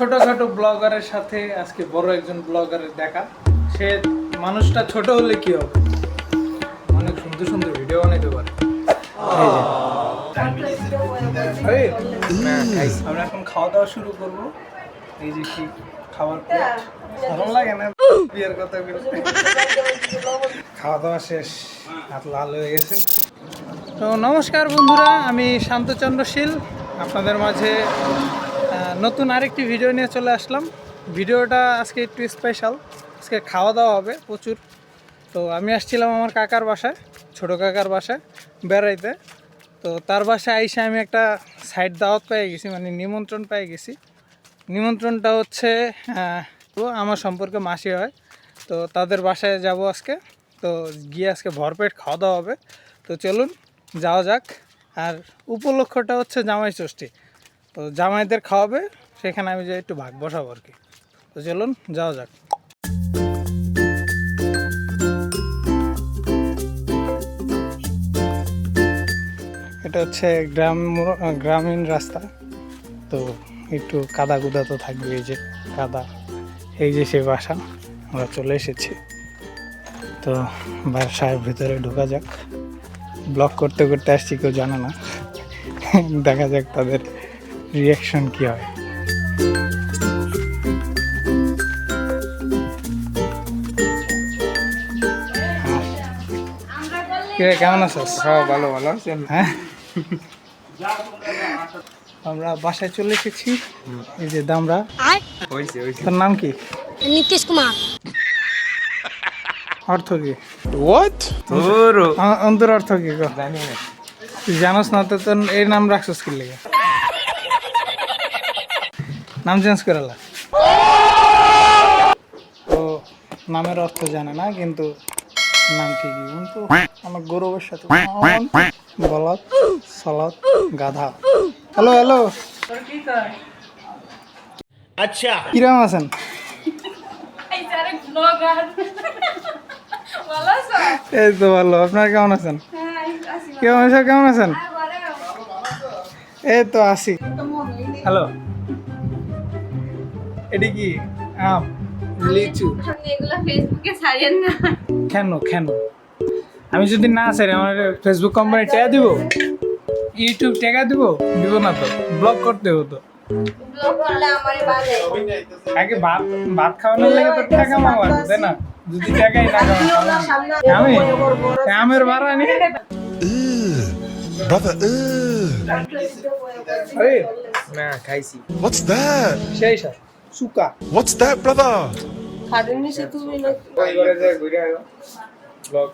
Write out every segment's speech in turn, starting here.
ছোটখাটো ব্লগারের সাথে আজকে বড় একজন ব্লগারের দেখা। সে মানুষটা ছোট হলে কি হবে? অনেক সুন্দর সুন্দর ভিডিও বানাইতে পারে। আমরা এখন খাওয়া দাওয়া শুরু করব। এই যে কি খাবার ভালো লাগে না? বিয়ের কথা। খাওয়া দাওয়া শেষ, হাত লাল হয়ে গেছে। তো নমস্কার বন্ধুরা, আমি শান্তচন্দ্রশীল আপনাদের মাঝে নতুন আরেকটি ভিডিও নিয়ে চলে আসলাম। ভিডিওটা আজকে একটু স্পেশাল আজকে খাওয়া দাওয়া হবে প্রচুর। তো আমি আসছিলাম আমার কাকার বাসায়, ছোটো কাকার বাসায়, বেড়াইতে। তো তার বাসায় আইসে আমি একটা সাইড দাওয়াত পেয়ে গেছি মানে নিমন্ত্রণ পেয়ে গেছি। নিমন্ত্রণটা হচ্ছে আমার সম্পর্কে মাসি হয়। তো তাদের বাসায় যাব আজকে। তো গিয়ে আজকে ভরপেট খাওয়া দাওয়া হবে। তো চলুন, যাওয়া যাক। আর উপলক্ষটা হচ্ছে জামাই ষষ্ঠী। তো জামাইদের খাওয়াবে, সেখানে আমি যে একটু ভাগ বসাবো আর কি। তো চলুন, যাওয়া যাক। এটা হচ্ছে গ্রাম, গ্রামীণ রাস্তা। তো একটু কাদা কুদা তো থাকবে, এই যে কাদা, এই যে সে বাসা, আমরা চলে এসেছি। তো বাসার ভিতরে ঢোকা যাক। ব্লগ করতে করতে আসছি কেউ জানে না। দেখা যাক তাদের রিয়াকশন কি হয়? কিরে, কেমন আছিস হ্যাঁ ভালো ভালো হ্যাঁ? আমরা বাসায় চলে এসেছি। এই যে দামরা। তোর নাম কি? নীতিশ কুমার। অর্থ কি? হোয়াট তোর অন্তর অর্থ কি? জানি না। তুই জানোস না তো তোর এই নাম রাখছিস কি লেগে? নাম চেঞ্জ করে তো নামের অর্থ জানে না কিন্তু নাম ঠিকই কিন্তু আমার গৌরবের সাথে বলদ সলদ গাধা। হ্যালো হ্যালো আচ্ছা। কিরম আছেন? এই তো ভালো। আপনার কেমন আছেন? কেমন আছেন কেমন আছেন? এই তো আসি হ্যালো এটি কি? আম লিচু। এগুলো ফেসবুকে ছাড়েন না। কেন কেন? আমি যদি না স্যার আমার ফেসবুক কোম্পানি টাকা দিব? ইউটিউব টাকা দিব? দিব না তো। ব্লগ করতে হতো আগে ভাত ভাত খাওয়ানোর লাগে তো টাকা লাগবে তাই না? যদি টাকাই না খাওয়ানো আমি? আমের ভাড়া নিয়ে Brother, ugh. ওই, না খাইছি। What's that? সুকা What's that, brother? খাটের নিচে তুমি ওই করে যে ঘুরে আয়ো ব্লগ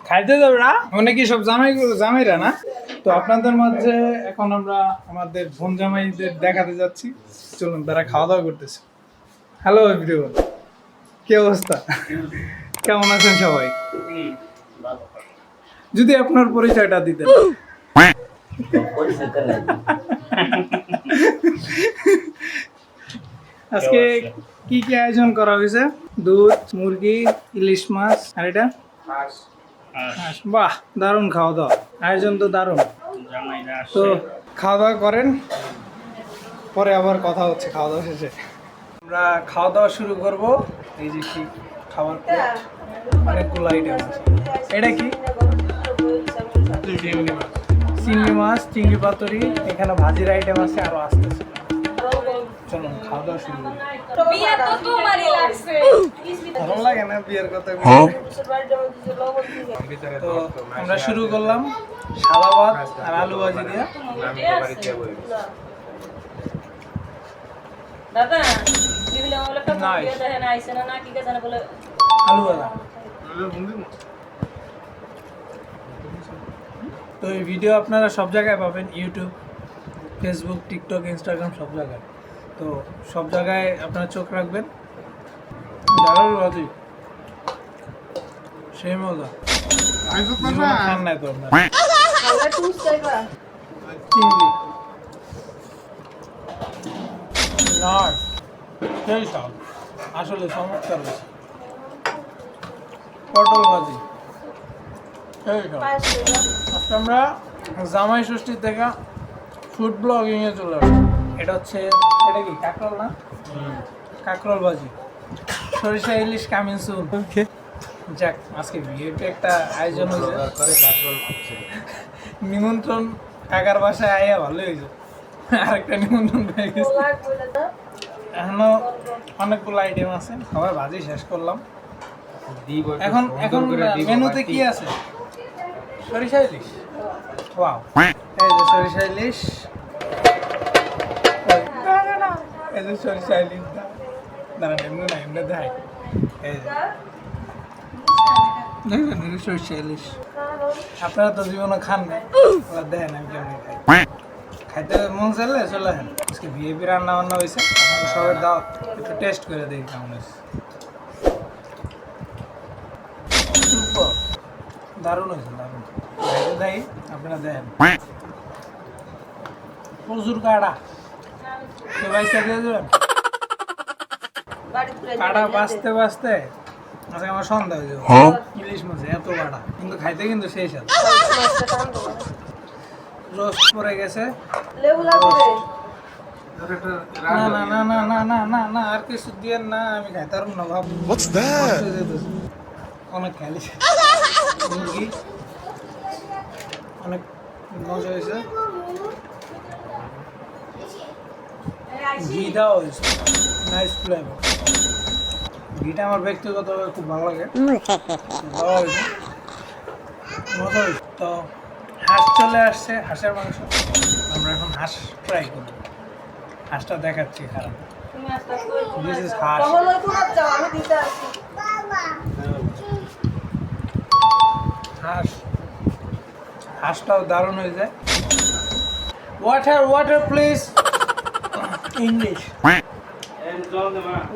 খাইতে যাবে না কি সব জামাই জামাইরা না তো আপনাদের মাঝে এখন আমরা আমাদের বোন জামাইদের দেখাতে যাচ্ছি। চলুন তারা খাওয়া দাওয়া করতেছে। হ্যালো এভরিওয়ান কি অবস্থা? কেমন আছেন সবাই? যদি আপনার পরিচয়টা দিতেন। আজকে কি কি আয়োজন করা হয়েছে? দুধ মুরগি ইলিশ মাছ আর এটা? বাহ দারুণ খাওয়া দাওয়া। আয়োজন তো দারুণ। তো খাওয়া দাওয়া করেন। পরে আবার কথা হচ্ছে খাওয়া দাওয়া শেষে। আমরা খাওয়া দাওয়া শুরু করব। এই যে কি খাবার প্লেট অনেকগুলো আইটেম এটা কি? চিংড়ি মাছ চিংড়ি পাতুরি এখানে ভাজির আইটেম আছে আরও আসতেছে চলুন খাওয়া দাওয়া শুরু করি। বিয়ে তো তোমারই লাগছে। ভালো লাগে না বিয়ের কথা? তো আমরা শুরু করলাম সাদা ভাত আর আলু ভাজি দিয়ে। দাদা বিভিন্ন বলে একটা নাই। ভিডিও দেখেন আইসে না না কি কে জানে বলে আলু ভাজা তো এই ভিডিও আপনারা সব জায়গায় পাবেন ইউটিউব ফেসবুক টিকটক ইনস্টাগ্রাম সব জায়গায়। তো সব জায়গায় আপনারা চোখ রাখবেন। দারুণ ভাজি সেই মজা। খান নাই তো আপনারা। নয় সেই সব। আসলে চমৎকার হয়েছে। পটল ভাজি। সেই সব। আমরা জামাই ষষ্ঠীর থেকে ফুড ব্লগিংয়ে চলে আসছি এটা হচ্ছে এটা কি কাকরল না? কাকরল বাজি সরিষা ইলিশ কামিং সুন যাক আজকে বিয়েতে একটা আয়োজন হয়েছে। নিমন্ত্রণ কাকার বাসায় আইয়া ভালো হয়েছে। আরেকটা নিমন্ত্রণ পেয়ে গেছে। এখনও অনেকগুলো আইটেম আছে। সবাই ভাজি শেষ করলাম। এখন এখন মেনুতে কি আছে? সরিষা ইলিশ। ওয়াও এই যে সরিষা ইলিশ। ওই, না, না, না, এই যে সরিষা ইলিশ। দাঁড়ান এমনি না এমনি দেখাই। এই যে। দেখবেন এই যে সরিষা ইলিশ। আপনারা তো জীবনে খান না। ওরা কেমনি খাই? খাইতে মন চাইলে চলে আসেন। আজকে ভিএপি রান্না বান্না হয়েছে। সবাই দাও একটু টেস্ট করে দেখি কেমন হয়েছে। দারুণ হয়েছে দারুণ। খাইতে আপনারা দেখেন। প্রচুর কাটা তো ভাই সাথে দেবেন? কাটা বাঁচতে বাঁচতে আজকে আমার সন্ধ্যা হয়ে যাবে। ইলিশ মাছ এত কাটা কিন্তু খাইতে কিন্তু সেই সাথে পড়ে গেছে। না না না না না না না না আর কিছু দিয়ে না আমি খাইতে পারব না ভাব? অনেক খাইলি মুরগি। অনেক মজা হয়েছে। ঘি দেওয়া হয়েছে। নাইস ফ্লেভার ঘিটা আমার ব্যক্তিগতভাবে খুব ভালো লাগে। দেওয়া হয়েছে। মজা হয়েছে। তো হাঁস চলে আসছে হাঁসের মাংস। আমরা এখন হাঁস ট্রাই করব। হাঁসটা দেখাচ্ছি খারাপ। দিস ইজ হাঁস। হাঁস। হাঁসটাও দারুণ হয়ে যায়। Water water please English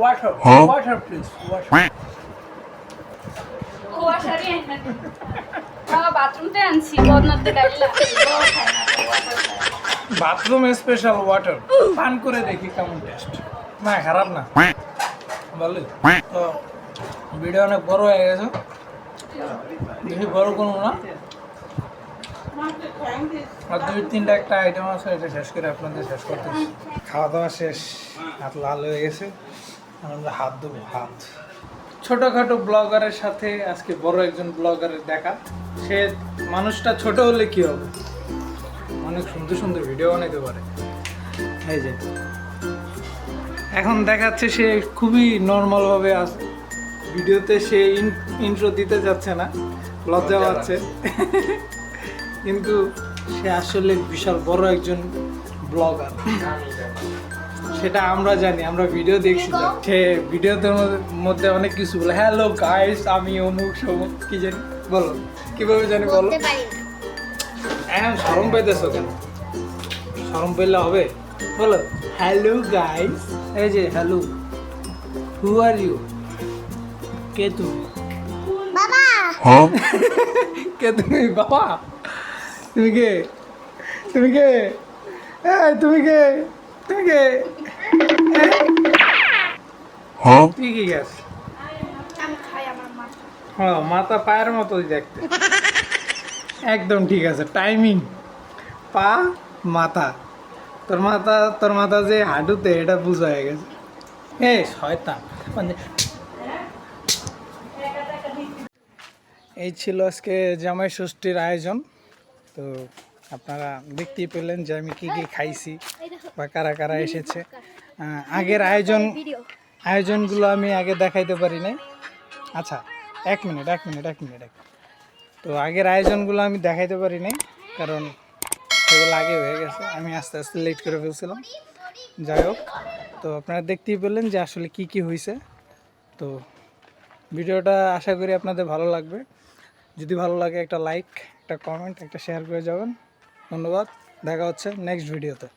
water water please water বাথরুমে স্পেশাল ওয়াটার পান করে দেখি কেমন টেস্ট না খারাপ না। বলি তো ভিডিও অনেক বড় হয়ে গেছে। বেশি বড় করব না? আর দুই তিনটা একটা আইটেম আছে এটা শেষ করে আপনাদের শেষ করতে খাওয়া দাওয়া শেষ হাত লাল হয়ে গেছে। আমরা হাত দেবো হাত। ছোটোখাটো ব্লগারের সাথে আজকে বড় একজন ব্লগারের দেখা। সে মানুষটা ছোট হলে কি হবে? অনেক সুন্দর সুন্দর ভিডিও বানাইতে পারে। এই যে। এখন দেখাচ্ছে সে খুবই নর্মালভাবে ভিডিওতে সে ইন্ট্রো দিতে যাচ্ছে না লজ্জা পাচ্ছে কিন্তু সে আসলে বিশাল বড় একজন ব্লগার। সেটা আমরা জানি আমরা ভিডিও দেখছি সে ভিডিওতে মধ্যে অনেক কিছু বলে হ্যালো গাইস আমি অমুক সমুক কি জানি? বলো কীভাবে জানি বলো? এখন শরম পাইতেছো কেন? শরম পেলে হবে। বলো হ্যালো গাইস এই যে হ্যালো হু আর ইউ কে তুমি Huh? কে তুমি বাবা। তুমি কে? তুমি কে? এই তুমি কে? তুমি কে? এই, তুই কি গাছ হ্যাঁ মাথা পায়ের মতোই দেখতে। একদম ঠিক আছে টাইমিং পা মাথা। তোর মাথা তোর মাথা যে হাঁটুতে এটা বুঝা হয়ে গেছে। এ শয়তান। মানে এই ছিল আজকে জামাই ষষ্ঠীর আয়োজন। তো আপনারা দেখতেই পেলেন যে আমি কী কী খাইছি বা কারা কারা এসেছে। আগের আয়োজন আয়োজনগুলো আমি আগে দেখাইতে পারি নাই। আচ্ছা এক মিনিট এক মিনিট এক মিনিট, এক তো আগের আয়োজনগুলো আমি দেখাইতে পারি নাই, কারণ সেগুলো আগে হয়ে গেছে। আমি আস্তে আস্তে লেট করে ফেলছিলাম। যাই হোক, তো আপনারা দেখতেই পেলেন যে আসলে কি কি হয়েছে তো ভিডিওটা আশা করি আপনাদের ভালো লাগবে। যদি ভালো লাগে একটা লাইক একটা কমেন্ট একটা শেয়ার করে যাবেন। ধন্যবাদ। দেখা হচ্ছে নেক্সট ভিডিওতে